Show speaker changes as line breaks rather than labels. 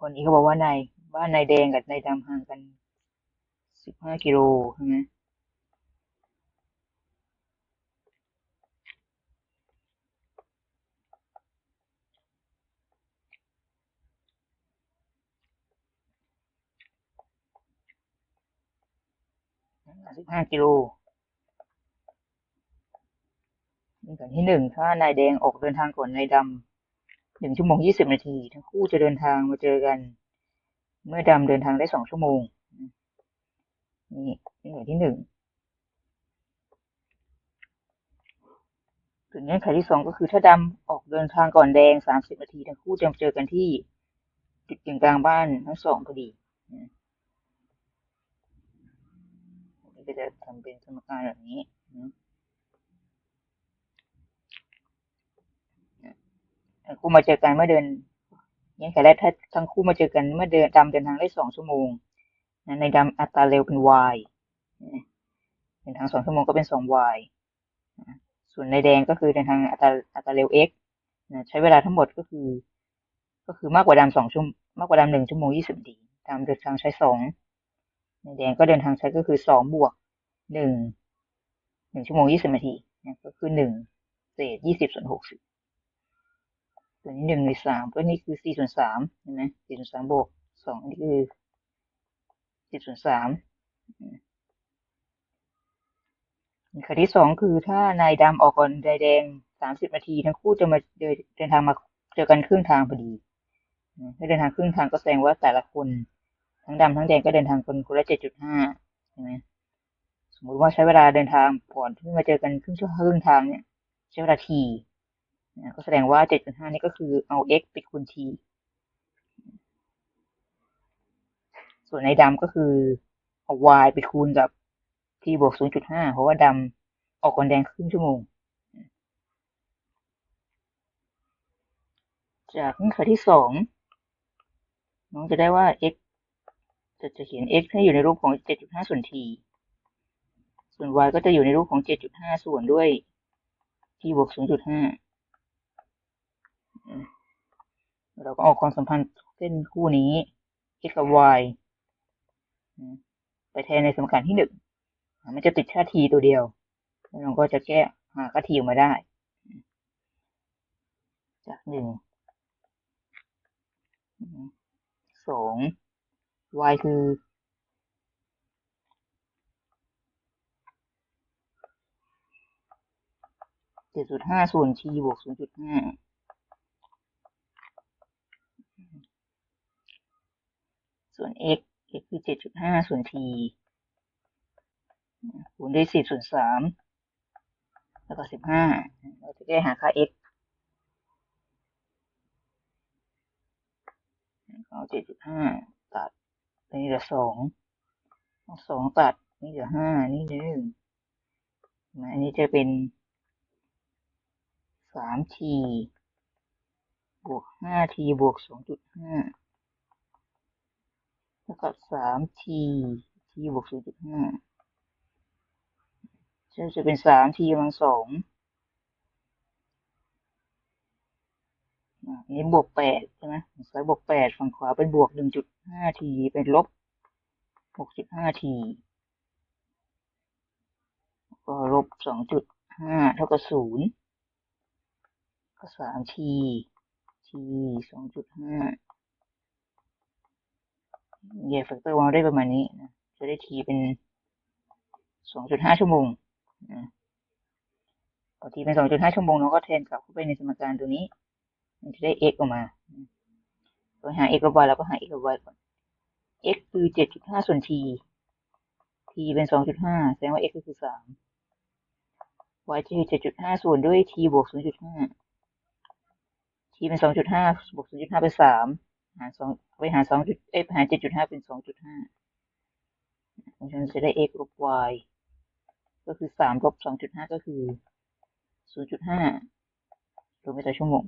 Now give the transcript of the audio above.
คนนี้เขาบอกว่านายบ้านนายแดงกับนายดำห่างกันสิบห้ากิโลใช่ไหมสิบห้ากิโลนี่ก่อนที่หนึ่งถ้านายแดงออกเดินทางก่อนนายดำ หนึ่งชั่วโมงยี่สิบนาที ทั้งคู่จะเดินทางมาเจอกัน เมื่อดำเดินทางได้สองชั่วโมง นี่นี่อย่างที่หนึ่งส่วนเงื่อนไขที่สองก็คือถ้าดำออกเดินทางก่อนแดงสามสิบนาที ทั้งคู่จะเจอกันที่จุดกึ่งกลางบ้านทั้งสองพอดีนี่ก็จะทำเป็นสมการแบบนี้ ทั้งคู่มาเจอกันเมื่อเดินเงื่แรกถ้าทั้งคู่มาเจอกันเมื่อเดินดำเดินทางได้สองชั่วโมงในดำอัตราเร็วเป็น y เดินทางสองชั่วโมงก็เป็นสอง y ส่วนในแดงก็คือเดินทางอัตราอัตราเร็ว x ใช้เวลาทั้งหมดก็คือ ก็คือมากกว่าดำสองชั่วมากกว่าดำหนึ่งชั่วโมงยี่สิบนาทีดำเดินทางใช้สองในแดงก็เดินทางใช้ก็คือสองบวกหนึ่งหนึ่งชั่วโมงยี่สิบนาทีก็คือหนึ่งเศษยี่สิบส่วนหกสิบ ส่วนนี้หนึ่งในสามก็นี่คือสี่ส่วนสามใช่ไหมสี่ส่วนสามบวกสองนี่คือสิบส่วนสามข้อที่สองคือถ้านายดำออกก่อนนายแดงสามสิบนาทีทั้งคู่จะมาเดินทางมาเจอกันครึ่งทางพอดีถ้าเดินทางครึ่งทางก็แสดงว่าแต่ละคน ทั้งดำทั้งแดงก็เดินทางคนคนละเจ็ดจุดห้าใช่ไหมสมมติว่าใช้เวลาเดินทางก่อนที่มาเจอกันครึ่งชั่วครึ่งทางเนี่ยใช้เวลาที ก็แสดงว่าเจ็ดจุดห้านี่ก็คือเอา x ไปคูณ t ส่วนในดำก็คือเอา y ไปคูณกับ t บวก 0.5 เพราะว่าดำออกก่อนแดงครึ่งชั่วโมง จากเงื่อนไขที่สองน้องจะได้ว่า x จะจะเขียน x ให้อยู่ในรูปของ 7.5 ส่วน t ส่วน y ก็จะอยู่ในรูปของ 7.5 ส่วนด้วย t บวก 0.5 เราก็ออกความสัมพันธ์เส้นคู่นี้ x กับ y ไปแทนในสมการที่หนึ่งมันจะติดค่าทีตัวเดียว แล้วเราก็จะแก้หาค่าทีออกมาได้ จากหนึ่งสอง y คือ เจ็ดจุดห้าส่วน t บวกศูนย์จุดห้า วน x x คือเจ็ดจุดห้าส่วน t คูณด้วยสิบส่วนสามแล้วก็สิบห้าเราจะแก้หาค่า x เอาเจ็ดจุดห้าตัดนี่เหลือสองสองตัดนี่เหลือห้านี่เหลือหนึ่งอันนี้จะเป็นสามทีบวกห้าทีบวกสองจุดห้า แล้วก็สามทีทีบวกศูนย์จุดห้าจะจะเป็นสามทีกำลังสองนี้บวกแปดใช่ไหมซ้ายบวกแปดฝั่งขวาเป็นบวกหนึ่งจุดห้าทีเป็นลบหกจุดห้าทีก็ลบสองจุดห้าเท่ากับศูนย์ก็สามทีทีสองจุดห้า แยกแฟกเตอร์วางได้ประมาณนี้ จะได้ทีเป็นสองจุดห้าชั่วโมงพอทีเป็นสองจุดห้าชั่วโมงเราก็แทนกลับเข้าไปในสมการตัวนี้ มันจะได้ x ออกมาตัวหา x กับ y เราก็หา x กับ y ก่อน x คือเจ็ดจุดห้าส่วน t t เป็นสองจุดห้าแสดงว่า x ก็คือสาม y คือเจ็ดจุดห้าส่วนด้วย t บวกศูนย์จุดห้า t เป็นสองจุดห้าบวกศูนย์จุดห้าเป็นสาม หารสองไปหาสองจุดเอ้หาเจ็ดจุดห้าเป็นสองจุดห้าฟังก์ชันจะได้ x ลบ y ก็คือสามลบสองจุดห้าก็คือศูนย์จุดห้ารวมไปต่อชั่วโมง